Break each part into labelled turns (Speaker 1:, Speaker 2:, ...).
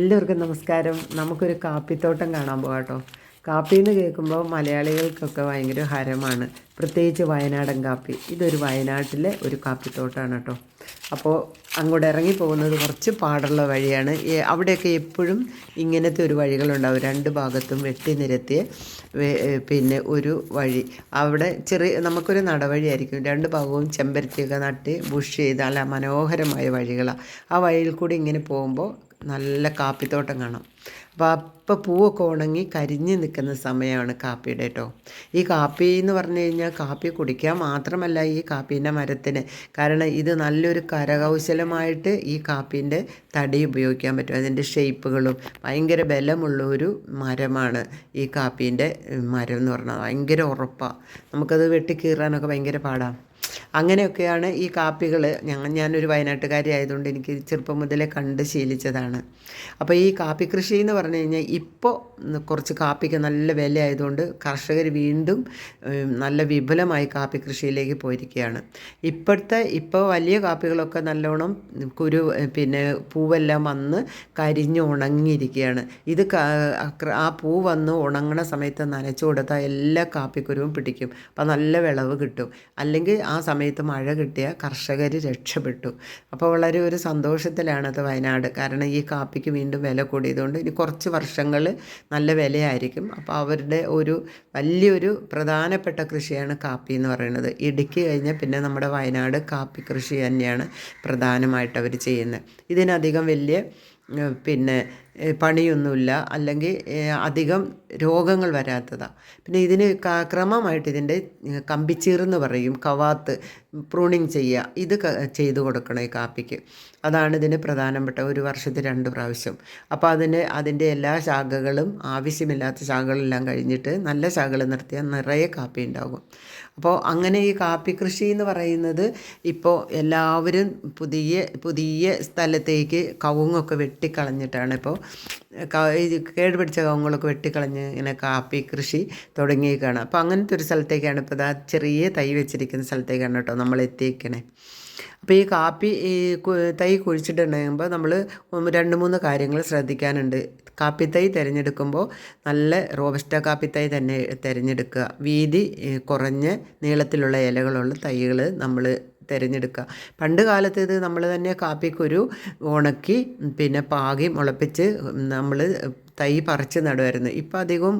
Speaker 1: എല്ലാവർക്കും നമസ്കാരം. നമുക്കൊരു കാപ്പിത്തോട്ടം കാണാൻ പോകാം കേട്ടോ. കാപ്പി എന്ന് കേൾക്കുമ്പോൾ മലയാളികൾക്കൊക്കെ ഭയങ്കര ഹരമാണ്. പ്രത്യേകിച്ച് വയനാടൻ കാപ്പി. ഇതൊരു വയനാട്ടിലെ ഒരു കാപ്പിത്തോട്ടമാണ് കേട്ടോ. അപ്പോൾ അങ്ങോട്ട് ഇറങ്ങി പോകുന്നത് കുറച്ച് പാടുള്ള വഴിയാണ്. അവിടെയൊക്കെ എപ്പോഴും ഇങ്ങനത്തെ ഒരു വഴികളുണ്ടാവും. രണ്ട് ഭാഗത്തും വെട്ടി നിരത്തിയ പിന്നെ ഒരു വഴി. അവിടെ ചെറിയ നമുക്കൊരു നടവഴിയായിരിക്കും. രണ്ട് ഭാഗവും ചെമ്പരത്തിയൊക്കെ നട്ട് ബുഷ് ചെയ്ത് നല്ല മനോഹരമായ വഴികളാണ് ആ വഴിയിൽ കൂടി ഇങ്ങനെ പോകുമ്പോൾ നല്ല കാപ്പിത്തോട്ടം കാണാം. അപ്പോൾ അപ്പം പൂവൊക്കെ ഉണങ്ങി കരിഞ്ഞ് നിൽക്കുന്ന സമയമാണ് കാപ്പിയുടെ കേട്ടോ ഈ കാപ്പി എന്ന് പറഞ്ഞു കഴിഞ്ഞാൽ കാപ്പി കുടിക്കാൻ മാത്രമല്ല ഈ കാപ്പീന്റെ മരത്തിന്. കാരണം ഇത് നല്ലൊരു കരകൗശലമായിട്ട് ഈ കാപ്പീന്റെ തടി ഉപയോഗിക്കാൻ പറ്റും. അതിന്റെ ഷേപ്പുകളും ഭയങ്കര ബലമുള്ള ഒരു മരമാണ് ഈ കാപ്പീന്റെ മരം എന്ന് പറഞ്ഞാൽ. ഭയങ്കര ഉറപ്പാണ് നമുക്കത് വെട്ടിക്കീറാനൊക്കെ ഭയങ്കര പാടാണ് അങ്ങനെയൊക്കെയാണ് ഈ കാപ്പികൾ ഞാൻ ഞാനൊരു വയനാട്ടുകാരി ആയതുകൊണ്ട് എനിക്ക് ചെറുപ്പം മുതലേ കണ്ട് ശീലിച്ചതാണ്. അപ്പോൾ ഈ കാപ്പി കൃഷി എന്ന് പറഞ്ഞു കഴിഞ്ഞാൽ ഇപ്പോൾ കുറച്ച് കാപ്പിക്ക് നല്ല വില ആയതുകൊണ്ട് കർഷകർ വീണ്ടും നല്ല വിപുലമായി കാപ്പി കൃഷിയിലേക്ക് പോയിരിക്കുകയാണ് ഇപ്പോഴത്തെ ഇപ്പോൾ വലിയ കാപ്പികളൊക്കെ നല്ലോണം കുരു പിന്നെ പൂവെല്ലാം വന്ന് കരിഞ്ഞ് ഉണങ്ങിയിരിക്കുകയാണ് ഇത് ആ പൂ വന്ന് ഉണങ്ങണ സമയത്ത് നനച്ചു കൊടുത്താൽ എല്ലാ കാപ്പിക്കുരുവും പിടിക്കും. അപ്പോൾ നല്ല വിളവ് കിട്ടും. അല്ലെങ്കിൽ ആ സമയത്ത് മഴ കിട്ടിയ കർഷകർ രക്ഷപ്പെട്ടു. അപ്പോൾ വളരെ ഒരു സന്തോഷത്തിലാണത് വയനാട്. കാരണം ഈ കാപ്പിക്ക് വീണ്ടും വില കൂടിയതുകൊണ്ട് ഇനി കുറച്ച് വർഷങ്ങൾ നല്ല വിലയായിരിക്കും. അപ്പോൾ അവരുടെ ഒരു വലിയൊരു പ്രധാനപ്പെട്ട കൃഷിയാണ് കാപ്പി എന്ന് പറയുന്നത്. ഇടുക്കി കഴിഞ്ഞാൽ പിന്നെ നമ്മുടെ വയനാട് കാപ്പി കൃഷി തന്നെയാണ് പ്രധാനമായിട്ട് അവർ ചെയ്യുന്നത്. ഇതിനധികം വലിയ പിന്നെ പണിയൊന്നുമില്ല. അല്ലെങ്കിൽ അധികം രോഗങ്ങൾ വരാത്തതാണ് പിന്നെ ഇതിന് ക്രമമായിട്ട് ഇതിന്റെ കമ്പിച്ചീർന്ന് പറയും. കവാത്ത് പ്രൂണിങ് ചെയ്യുക. ഇത് ചെയ്തു കൊടുക്കണം ഈ കാപ്പിക്ക്. അതാണ് ഇതിന് പ്രധാനപ്പെട്ട ഒരു വർഷത്തിൽ രണ്ട് പ്രാവശ്യം. അപ്പോൾ അതിന് അതിന്റെ എല്ലാ ശാഖകളും ആവശ്യമില്ലാത്ത ശാഖകളെല്ലാം കഴിഞ്ഞിട്ട് നല്ല ശാഖകൾ നിർത്തിയാൽ നിറയെ കാപ്പി ഉണ്ടാകും. അപ്പോൾ അങ്ങനെ ഈ കാപ്പി കൃഷി എന്ന് പറയുന്നത് ഇപ്പോൾ എല്ലാവരും പുതിയ പുതിയ സ്ഥലത്തേക്ക് കവുങ്ങൊക്കെ വെട്ടിക്കളഞ്ഞിട്ടാണ് ഇപ്പോൾ കേട് പിടിച്ച കവങ്ങളൊക്കെ വെട്ടിക്കളഞ്ഞ് ഇങ്ങനെ കാപ്പി കൃഷി തുടങ്ങിയേക്കാണ്. അപ്പോൾ അങ്ങനത്തെ ഒരു സ്ഥലത്തേക്കാണ് ഇപ്പോൾ ഇതാ ചെറിയ തൈ വെച്ചിരിക്കുന്ന സ്ഥലത്തേക്കാണ് കേട്ടോ നമ്മൾ എത്തിയേക്കണേ. അപ്പോൾ ഈ കാപ്പി ഈ തൈ കുഴിച്ചിട്ടുണ്ടെങ്കിൽ നമ്മൾ രണ്ട് മൂന്ന് കാര്യങ്ങൾ ശ്രദ്ധിക്കാനുണ്ട്. കാപ്പി തൈ തിരഞ്ഞെടുക്കുമ്പോൾ നല്ല റോബസ്റ്റ കാപ്പി തൈ തന്നെ തിരഞ്ഞെടുക്കുക. വീതി കുറഞ്ഞ നീളത്തിലുള്ള ഇലകളുള്ള തൈകൾ നമ്മൾ തിരഞ്ഞെടുക്കുക. പണ്ട് കാലത്ത് ഇത് നമ്മൾ തന്നെ കാപ്പിക്കുരു ഉണക്കി പിന്നെ പാകി മുളപ്പിച്ച് നമ്മൾ തൈ പറിച്ച് നടുമായിരുന്നു ഇപ്പം അധികവും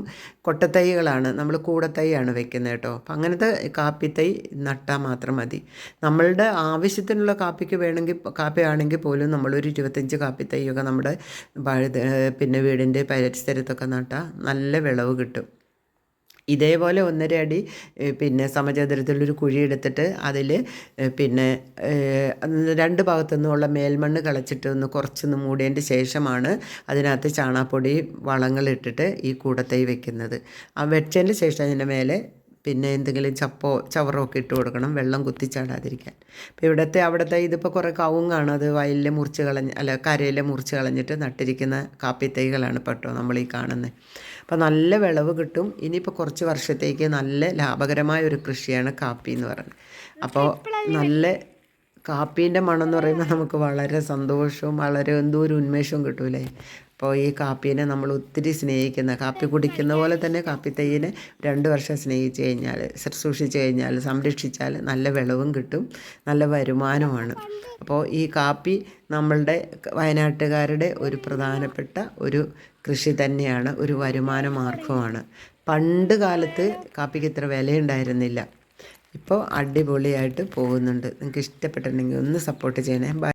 Speaker 1: കൊട്ടത്തൈകളാണ്. നമ്മൾ കൂടത്തൈയാണ് വെക്കുന്നത് കേട്ടോ. അപ്പം അങ്ങനത്തെ കാപ്പി തൈ നട്ടാൽ മാത്രം മതി. നമ്മളുടെ ആവശ്യത്തിനുള്ള കാപ്പിക്ക് വേണമെങ്കിൽ കാപ്പി ആണെങ്കിൽ പോലും നമ്മളൊരു ഇരുപത്തഞ്ച് കാപ്പി തൈയൊക്കെ നമ്മുടെ പിന്നെ വീടിന്റെ പരിസരത്തൊക്കെ നട്ടാൽ നല്ല വിളവ് കിട്ടും. ഇതേപോലെ ഒന്നര അടി പിന്നെ സമചതുരത്തിലൊരു കുഴി എടുത്തിട്ട് അതിൽ പിന്നെ രണ്ട് ഭാഗത്തു നിന്നുള്ള മേൽമണ്ണ് കളച്ചിട്ട് ഒന്ന് കുറച്ചൊന്ന് മൂടിയതിന്റെ ശേഷമാണ് അതിനകത്ത് ചാണാപ്പൊടി വളങ്ങളിട്ടിട്ട് ഈ കൂടത്തൈ വെക്കുന്നത്. ആ വെച്ചതിന്റെ ശേഷം അതിന്റെ മേലെ പിന്നെ എന്തെങ്കിലും ചപ്പോ ചവറോ ഒക്കെ ഇട്ട് കൊടുക്കണം. വെള്ളം കുത്തിച്ചാടാതിരിക്കാൻ. ഇപ്പോൾ ഇവിടുത്തെ അവിടുത്തെ ഇതിപ്പോൾ കുറേ കവുങ്ങാണ് അത് വയലിൽ മുറിച്ച് കളഞ്ഞ് അല്ല കരയിൽ മുറിച്ച് കളഞ്ഞിട്ട് നട്ടിരിക്കുന്ന കാപ്പി തൈകളാണ് കേട്ടോ നമ്മൾ ഈ കാണുന്നത് അപ്പോൾ നല്ല വിളവ് കിട്ടും. ഇനിയിപ്പോൾ കുറച്ച് വർഷത്തേക്ക് നല്ല ലാഭകരമായ ഒരു കൃഷിയാണ് കാപ്പി എന്ന് പറയുന്നത്. അപ്പോൾ നല്ല കാപ്പീന്റെ മണം എന്ന് പറയുമ്പോൾ നമുക്ക് വളരെ സന്തോഷവും വളരെ എന്തോ ഒരു ഉന്മേഷവും കിട്ടൂലേ? അപ്പോൾ ഈ കാപ്പീനെ നമ്മൾ ഒത്തിരി സ്നേഹിക്കുന്ന കാപ്പി കുടിക്കുന്ന പോലെ തന്നെ കാപ്പി തൈയിനെ രണ്ട് വർഷം സ്നേഹിച്ച് കഴിഞ്ഞാൽ ശുശ്രൂഷിച്ച് കഴിഞ്ഞാൽ സംരക്ഷിച്ചാൽ നല്ല വിളവും കിട്ടും നല്ല വരുമാനമാണ് അപ്പോൾ ഈ കാപ്പി നമ്മളുടെ വയനാട്ടുകാരുടെ ഒരു പ്രധാനപ്പെട്ട ഒരു കൃഷി തന്നെയാണ് ഒരു വരുമാന മാർഗമാണ് പണ്ട് കാലത്ത് കാപ്പിക്ക് ഇത്ര വിലയുണ്ടായിരുന്നില്ല. ഇപ്പോൾ അടിപൊളിയായിട്ട് പോകുന്നുണ്ട്. നിങ്ങൾക്ക് ഇഷ്ടപ്പെട്ടിട്ടുണ്ടെങ്കിൽ ഒന്ന് സപ്പോർട്ട് ചെയ്യണേ. ബൈ